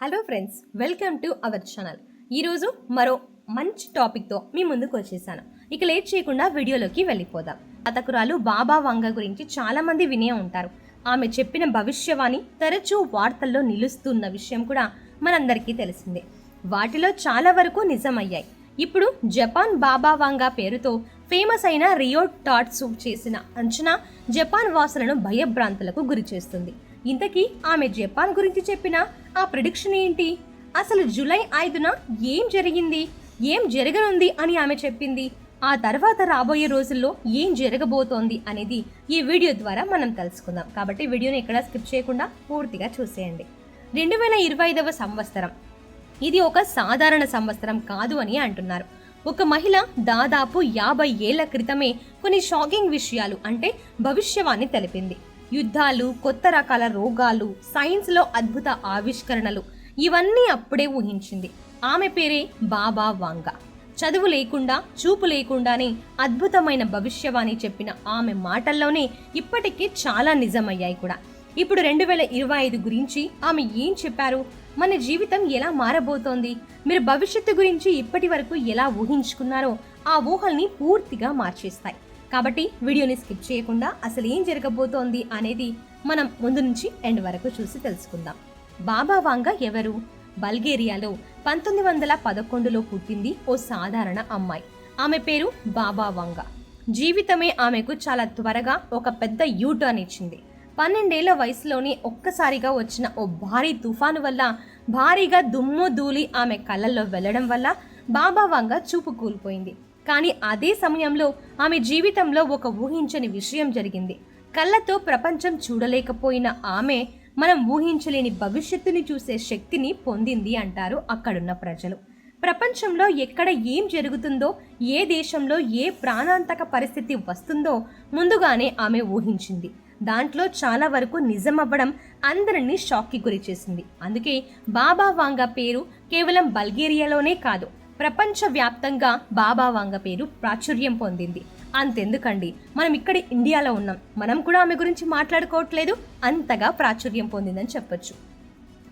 Hello friends welcome to our channel. ఈరోజు మరో మంచి టాపిక్తో మీ ముందుకు వచ్చేసాను. ఇక లేట్ చేయకుండా వీడియోలోకి వెళ్ళిపోదాం. అతకురాలు బాబా వంగ గురించి చాలామంది వినే ఉంటారు. ఆమె చెప్పిన భవిష్యవాణి తరచూ వార్తల్లో నిలుస్తున్న విషయం కూడా మనందరికీ తెలిసిందే. వాటిలో చాలా వరకు నిజమయ్యాయి. ఇప్పుడు జపాన్ బాబా వాంగా పేరుతో ఫేమస్ అయిన రియో టాట్సు చేసిన అంచనా జపాన్ వాసులను భయభ్రాంతులకు గురి చేస్తుంది ఇంతకీ ఆమె జపాన్ గురించి చెప్పిన ఆ ప్రిడిక్షన్ ఏంటి? అసలు జూలై ఐదున ఏం జరిగింది? ఏం జరగనుంది అని ఆమె చెప్పింది. ఆ తర్వాత రాబోయే రోజుల్లో ఏం జరగబోతోంది అనేది ఈ వీడియో ద్వారా మనం తెలుసుకుందాం. కాబట్టి వీడియోని ఎక్కడ స్కిప్ చేయకుండా పూర్తిగా చూసేయండి. రెండు వేల ఇరవై ఐదవ సంవత్సరం. ఇది ఒక సాధారణ సంవత్సరం కాదు అని అంటున్నారు. ఒక మహిళ దాదాపు యాభై ఏళ్ళ క్రితమే కొన్ని షాకింగ్ విషయాలు అంటే భవిష్యవాణి తెలిపింది. యుద్ధాలు కొత్త రకాల రోగాలు సైన్స్లో అద్భుత ఆవిష్కరణలు ఇవన్నీ అప్పుడే ఊహించింది. ఆమె పేరే బాబా వాంగా. చదువు లేకుండా చూపు లేకుండానే అద్భుతమైన భవిష్యవాణి చెప్పిన ఆమె మాటల్లోనే ఇప్పటికే చాలా నిజమయ్యాయి కూడా. ఇప్పుడు రెండు వేల ఇరవై ఐదు గురించి ఆమె ఏం చెప్పారు? మన జీవితం ఎలా మారబోతోంది? మీరు భవిష్యత్తు గురించి ఇప్పటి వరకు ఎలా ఊహించుకున్నారో ఆ ఊహల్ని పూర్తిగా మార్చేస్తాయి. కాబట్టి వీడియోని స్కిప్ చేయకుండా అసలు ఏం జరగబోతోంది అనేది మనం ముందు నుంచి ఎండ్ వరకు చూసి తెలుసుకుందాం. బాబా వాంగ ఎవరు? బల్గేరియాలో పంతొమ్మిది వందల పదకొండులో పుట్టింది ఓ సాధారణ అమ్మాయి. ఆమె పేరు బాబా వాంగ. జీవితమే ఆమెకు చాలా త్వరగా ఒక పెద్ద యూటర్న్ ఇచ్చింది. పన్నెండేళ్ళ వయసులోనే ఒక్కసారిగా వచ్చిన ఓ భారీ తుఫాను వల్ల భారీగా దుమ్ము ధూళి ఆమె కళ్ళల్లో వెళ్ళడం వల్ల బాబా వంగ చూపు కూలిపోయింది. కానీ అదే సమయంలో ఆమె జీవితంలో ఒక ఊహించని విషయం జరిగింది. కళ్ళతో ప్రపంచం చూడలేకపోయిన ఆమె మనం ఊహించలేని భవిష్యత్తుని చూసే శక్తిని పొందింది అంటారు అక్కడున్న ప్రజలు. ప్రపంచంలో ఎక్కడ ఏం జరుగుతుందో ఏ దేశంలో ఏ ప్రాణాంతక పరిస్థితి వస్తుందో ముందుగానే ఆమె ఊహించింది. దాంట్లో చాలా వరకు నిజమవ్వడం అందరినీ షాక్కి గురి చేసింది అందుకే బాబా వాంగా పేరు కేవలం బల్గేరియాలోనే కాదు ప్రపంచవ్యాప్తంగా బాబా వాంగ పేరు ప్రాచుర్యం పొందింది. అంతెందుకండి మనం ఇక్కడ ఇండియాలో ఉన్నాం. మనం కూడా ఆమె గురించి మాట్లాడుకోవట్లేదు. అంతగా ప్రాచుర్యం పొందిందని చెప్పొచ్చు.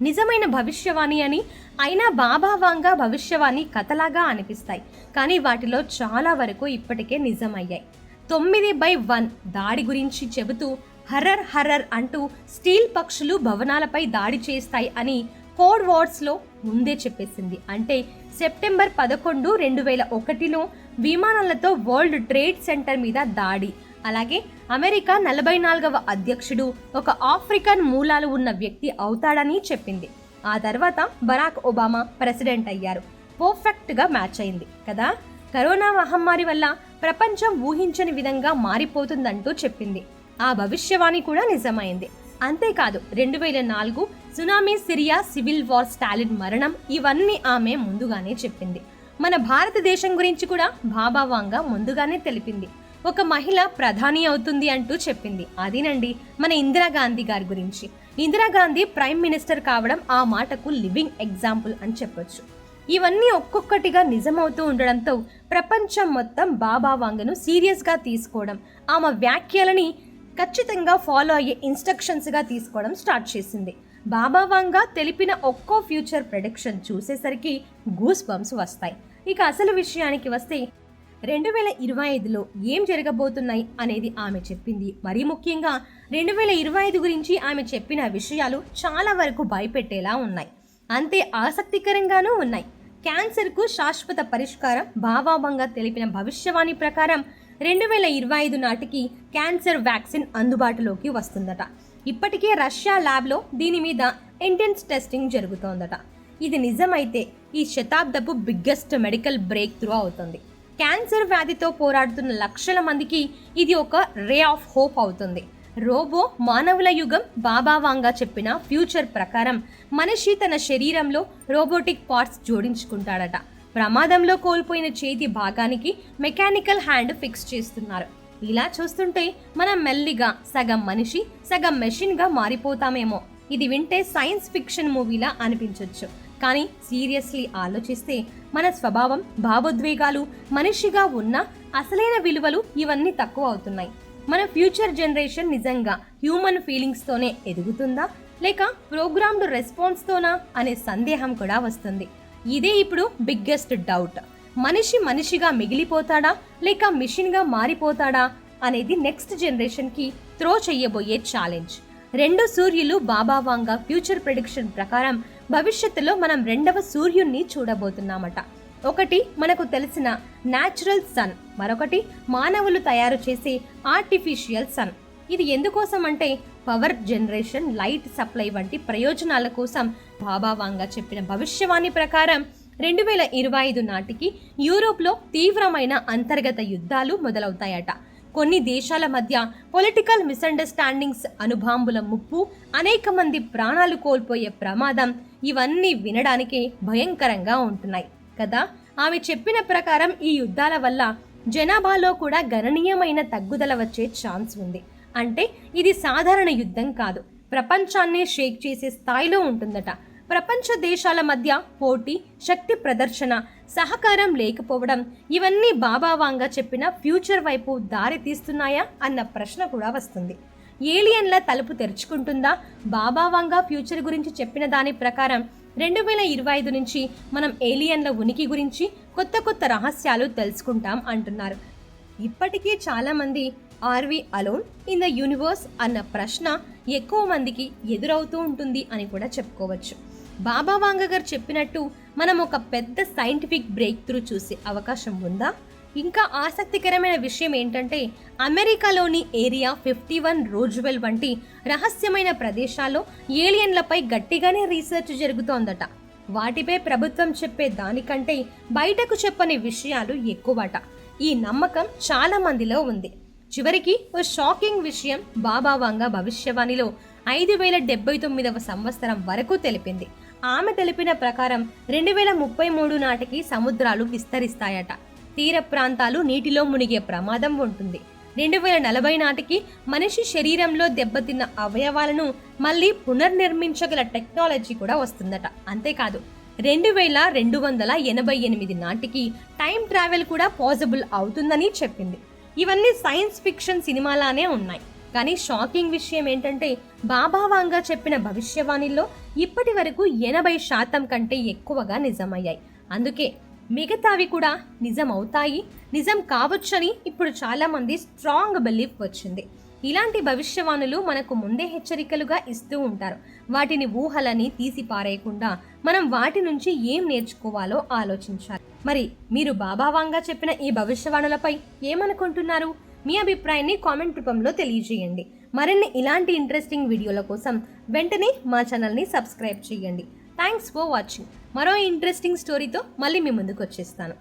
నిజమైన భవిష్యవాణి అని అయినా బాబా వాంగ భవిష్యవాణి కథలాగా అనిపిస్తాయి. కానీ వాటిలో చాలా వరకు ఇప్పటికే నిజమయ్యాయి. తొమ్మిది బై వన్ దాడి గురించి చెబుతూ హర్రర్ హర్రర్ అంటూ స్టీల్ పక్షులు భవనాలపై దాడి చేస్తాయి అని కోడ్ వార్డ్స్లో ముందే చెప్పేసింది. అంటే సెప్టెంబర్ పదకొండు రెండు వేల ఒకటిలో విమానాలతో వరల్డ్ ట్రేడ్ సెంటర్ మీద దాడి. అలాగే అమెరికా నలభై నాలుగవ అధ్యక్షుడు ఒక ఆఫ్రికన్ మూలాలు ఉన్న వ్యక్తి అవుతాడని చెప్పింది. ఆ తర్వాత బరాక్ ఒబామా ప్రెసిడెంట్ అయ్యారు. పర్ఫెక్ట్గా మ్యాచ్ అయింది కదా? కరోనా మహమ్మారి వల్ల ప్రపంచం ఊహించని విధంగా మారిపోతుందంటూ చెప్పింది. ఆ భవిష్యవాణి కూడా నిజమైంది. అంతేకాదు రెండు వేల నాలుగు tsunami Syria civil war Stalin మరణం ఇవన్నీ ఆమె ముందుగానే చెప్పింది. మన భారతదేశం గురించి కూడా భాబావాంగా ముందుగానే తెలిపింది. ఒక మహిళ ప్రధాని అవుతుంది అంటూ చెప్పింది. అదేనండి మన ఇందిరాగాంధీ గారి గురించి. ఇందిరాగాంధీ ప్రైమ్ మినిస్టర్ కావడం ఆ మాటకు లివింగ్ ఎగ్జాంపుల్ అని చెప్పొచ్చు. ఇవన్నీ ఒక్కొక్కటిగా నిజమవుతూ ఉండడంతో ప్రపంచం మొత్తం బాబా వాంగను సీరియస్గా తీసుకోవడం ఆమె వ్యాఖ్యలని ఖచ్చితంగా ఫాలో అయ్యే ఇన్స్ట్రక్షన్స్గా తీసుకోవడం స్టార్ట్ చేసింది. బాబా వాంగా తెలిపిన ఒక్కో ఫ్యూచర్ ప్రొడిక్షన్ చూసేసరికి గూస్ బంప్స్ వస్తాయి. ఇక అసలు విషయానికి వస్తే రెండు వేల ఇరవై ఐదులో ఏం జరగబోతున్నాయి అనేది ఆమె చెప్పింది. మరీ ముఖ్యంగా రెండు వేల ఇరవై ఐదు గురించి ఆమె చెప్పిన విషయాలు చాలా వరకు భయపెట్టేలా ఉన్నాయి. అంతే ఆసక్తికరంగానూ ఉన్నాయి. క్యాన్సర్కు శాశ్వత పరిష్కారం భావాభంగా తెలిపిన భవిష్యవాణి ప్రకారం రెండు వేల ఇరవై ఐదు నాటికి క్యాన్సర్ వ్యాక్సిన్ అందుబాటులోకి వస్తుందట. ఇప్పటికే రష్యా ల్యాబ్లో దీని మీద ఇంటెన్స్ టెస్టింగ్ జరుగుతోందట. ఇది నిజమైతే ఈ శతాబ్దపు బిగ్గెస్ట్ మెడికల్ బ్రేక్ త్రూ అవుతుంది. క్యాన్సర్ వ్యాధితో పోరాడుతున్న లక్షల మందికి ఇది ఒక రే ఆఫ్ హోప్ అవుతుంది. రోబో మానవుల యుగం బాబా వాంగా చెప్పిన ఫ్యూచర్ ప్రకారం మనిషి తన శరీరంలో రోబోటిక్ పార్ట్స్ జోడించుకుంటాడట. ప్రమాదంలో కోల్పోయిన చేతి భాగానికి మెకానికల్ హ్యాండ్ ఫిక్స్ చేస్తున్నారు. ఇలా చూస్తుంటే మనం మెల్లిగా సగం మనిషి సగం మెషిన్గా మారిపోతామేమో. ఇది వింటే సైన్స్ ఫిక్షన్ మూవీలా అనిపించవచ్చు కానీ సీరియస్లీ ఆలోచిస్తే మన స్వభావం భావోద్వేగాలు మనిషిగా ఉన్న అసలైన విలువలు ఇవన్నీ తక్కువ అవుతున్నాయి. మన ఫ్యూచర్ జనరేషన్ నిజంగా హ్యూమన్ ఫీలింగ్స్తోనే ఎదుగుతుందా? లేక ప్రోగ్రామ్డ్ రెస్పాన్స్తోనా? అనే సందేహం కూడా వస్తుంది. ఇదే ఇప్పుడు బిగ్గెస్ట్ డౌట్ మనిషి మనిషిగా మిగిలిపోతాడా? లేక మిషన్గా మారిపోతాడా? అనేది నెక్స్ట్ జనరేషన్కి త్రో చెయ్యబోయే ఛాలెంజ్ రెండు సూర్యులు బాబా ఫ్యూచర్ ప్రిడిక్షన్ ప్రకారం భవిష్యత్తులో మనం రెండవ సూర్యుణ్ణి చూడబోతున్నామట. ఒకటి మనకు తెలిసిన న్యాచురల్ సన్ మరొకటి మానవులు తయారు చేసే ఆర్టిఫిషియల్ సన్ ఇది ఎందుకోసం అంటే పవర్ జనరేషన్ లైట్ సప్లై వంటి ప్రయోజనాల కోసం బాబావాంగా చెప్పిన భవిష్యవాణి ప్రకారం రెండు వేల ఇరవై ఐదు నాటికి యూరోప్లో తీవ్రమైన అంతర్గత యుద్ధాలు మొదలవుతాయట. కొన్ని దేశాల మధ్య పొలిటికల్ మిస్అండర్స్టాండింగ్స్ అనుభాంబుల ముప్పు అనేక మంది ప్రాణాలు కోల్పోయే ప్రమాదం ఇవన్నీ వినడానికి భయంకరంగా ఉంటున్నాయి కదా? ఆమె చెప్పిన ప్రకారం ఈ యుద్ధాల వల్ల జనాభాలో కూడా గణనీయమైన తగ్గుదల వచ్చే ఛాన్స్ ఉంది. అంటే ఇది సాధారణ యుద్ధం కాదు. ప్రపంచాన్నే షేక్ చేసే స్థాయిలో ఉంటుందట. ప్రపంచ దేశాల మధ్య పోటీ శక్తి ప్రదర్శన సహకారం లేకపోవడం ఇవన్నీ బాబావాంగా చెప్పిన ఫ్యూచర్ వైపు దారి తీస్తున్నాయా అన్న ప్రశ్న కూడా వస్తుంది. ఏలియన్ల తలుపు తెరుచుకుంటుందా? బాబావాంగా ఫ్యూచర్ గురించి చెప్పిన దాని ప్రకారం రెండు వేల ఇరవై ఐదు నుంచి మనం ఏలియన్ల ఉనికి గురించి కొత్త కొత్త రహస్యాలు తెలుసుకుంటాం అంటున్నారు. ఇప్పటికీ చాలామంది are we alone in the universe అన్న ప్రశ్న ఎక్కువ మందికి ఎదురవుతూ ఉంటుంది అని కూడా చెప్పుకోవచ్చు. బాబా వాంగ గారు చెప్పినట్టు మనం ఒక పెద్ద సైంటిఫిక్ బ్రేక్ త్రూ చూసే అవకాశం ఉందా? ఇంకా ఆసక్తికరమైన విషయం ఏంటంటే అమెరికాలోని ఏరియా ఫిఫ్టీ వన్ రోజువెల్ వంటి రహస్యమైన ప్రదేశాల్లో ఏలియన్లపై గట్టిగానే రీసెర్చ్ జరుగుతోందట. వాటిపై ప్రభుత్వం చెప్పే దానికంటే బయటకు చెప్పని విషయాలు ఎక్కువట. ఈ నమ్మకం చాలా మందిలో ఉంది. చివరికి ఓ షాకింగ్ విషయం బాబా వంగ భవిష్యవాణిలో ఐదు వేల డెబ్బై తొమ్మిదవ సంవత్సరం వరకు తెలిపింది. ఆమె తెలిపిన ప్రకారం రెండు వేల ముప్పై మూడు నాటికి సముద్రాలు విస్తరిస్తాయట. తీర ప్రాంతాలు నీటిలో మునిగే ప్రమాదం ఉంటుంది. రెండు వేల నలభై నాటికి మనిషి శరీరంలో దెబ్బతిన్న అవయవాలను మళ్ళీ పునర్నిర్మించగల టెక్నాలజీ కూడా వస్తుందట. అంతేకాదు రెండు వేల రెండు వందల ఎనభై ఎనిమిది నాటికి టైం ట్రావెల్ కూడా పాసిబుల్ అవుతుందని చెప్పింది. ఇవన్నీ సైన్స్ ఫిక్షన్ సినిమాలానే ఉన్నాయి. కానీ షాకింగ్ విషయం ఏంటంటే బాబా వాంగా చెప్పిన భవిష్యవాణిలో ఇప్పటి వరకు ఎనభై శాతం కంటే ఎక్కువగా నిజమయ్యాయి. అందుకే మిగతావి కూడా నిజం అవుతాయి నిజం కావచ్చని ఇప్పుడు చాలామంది స్ట్రాంగ్ బిలీఫ్ వచ్చింది. ఇలాంటి భవిష్యవాణులు మనకు ముందే హెచ్చరికలుగా ఇస్తూ ఉంటారు. వాటిని ఊహలని తీసి పారేయకుండా మనం వాటి నుంచి ఏం నేర్చుకోవాలో ఆలోచించాలి. మరి మీరు బాబావాంగా చెప్పిన ఈ భవిష్యవాణులపై ఏమనుకుంటున్నారు? మీ అభిప్రాయాన్ని కామెంట్ రూపంలో తెలియజేయండి. మరిన్ని ఇలాంటి ఇంట్రెస్టింగ్ వీడియోల కోసం వెంటనే మా ఛానల్ని సబ్స్క్రైబ్ చేయండి. థ్యాంక్స్ ఫర్ వాచింగ్ మరో ఇంట్రెస్టింగ్ స్టోరీతో మళ్ళీ మీ ముందుకు వచ్చేస్తాను.